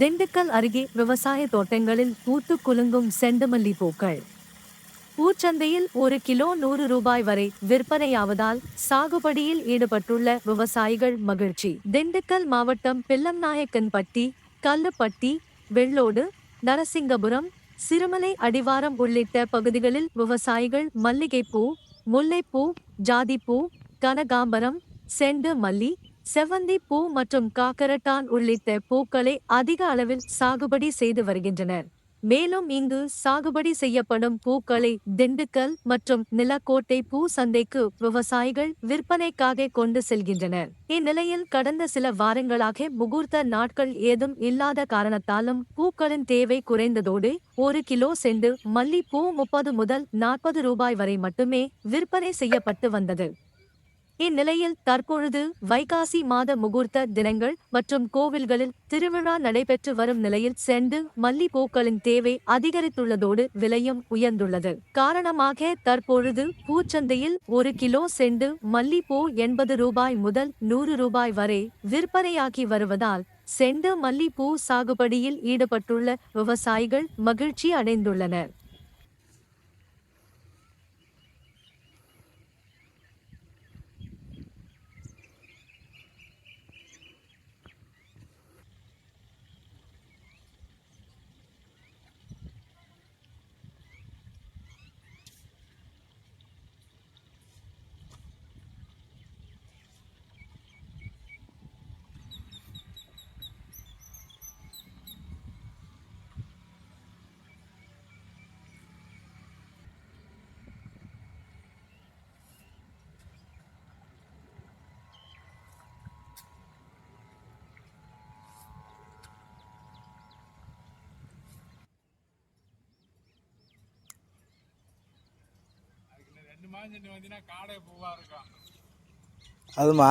திண்டுக்கல் அருகே விவசாய தோட்டங்களில் பூத்து குலுங்கும் செண்டுமல்லி பூக்கள். பூச்சந்தையில் ஒரு கிலோ நூறு ரூபாய் வரை விற்பனையாவதால் சாகுபடியில் ஈடுபட்டுள்ள விவசாயிகள் மகிழ்ச்சி. திண்டுக்கல் மாவட்டம் பில்லம்நாயக்கன்பட்டி கல்லுப்பட்டி வெள்ளோடு நரசிங்கபுரம் சிறுமலை அடிவாரம் உள்ளிட்ட பகுதிகளில் விவசாயிகள் மல்லிகைப்பூ முல்லைப்பூ ஜாதிப்பூ கனகாம்பரம் செண்டு மல்லி செவ்வந்தி பூ மற்றும் காக்கரட்டான் உள்ளிட்ட பூக்களை அதிக அளவில் சாகுபடி செய்து வருகின்றனர். மேலும் இங்கு சாகுபடி செய்யப்படும் பூக்களை திண்டுக்கல் மற்றும் நிலக்கோட்டை பூ சந்தைக்கு விவசாயிகள் விற்பனைக்காக கொண்டு செல்கின்றனர். இந்நிலையில் கடந்த சில வாரங்களாக முகூர்த்த நாட்கள் ஏதும் இல்லாத காரணத்தாலும் பூக்களின் தேவை குறைந்ததோடு ஒரு கிலோ செண்டு மல்லிப்பூ முப்பது முதல் நாற்பது ரூபாய் வரை மட்டுமே விற்பனை செய்யப்பட்டு வந்தது. இந்நிலையில் தற்பொழுது வைகாசி மாத முகூர்த்த தினங்கள் மற்றும் கோவில்களில் திருவிழா நடைபெற்று வரும் நிலையில் செண்டு மல்லிப்பூக்களின் தேவை அதிகரித்துள்ளதோடு விலையும் உயர்ந்துள்ளது. காரணமாக தற்பொழுது பூச்சந்தையில் ஒரு கிலோ செண்டு மல்லிப்பூ எண்பது ரூபாய் முதல் நூறு ரூபாய் வரை விற்பனையாகி வருவதால் செண்டு மல்லிப்பூ சாகுபடியில் ஈடுபட்டுள்ள விவசாயிகள் மகிழ்ச்சி அடைந்துள்ளனர். ரெண்டு வந்தீங்கன்னா காடை பூவாக இருக்கும். அதுமா?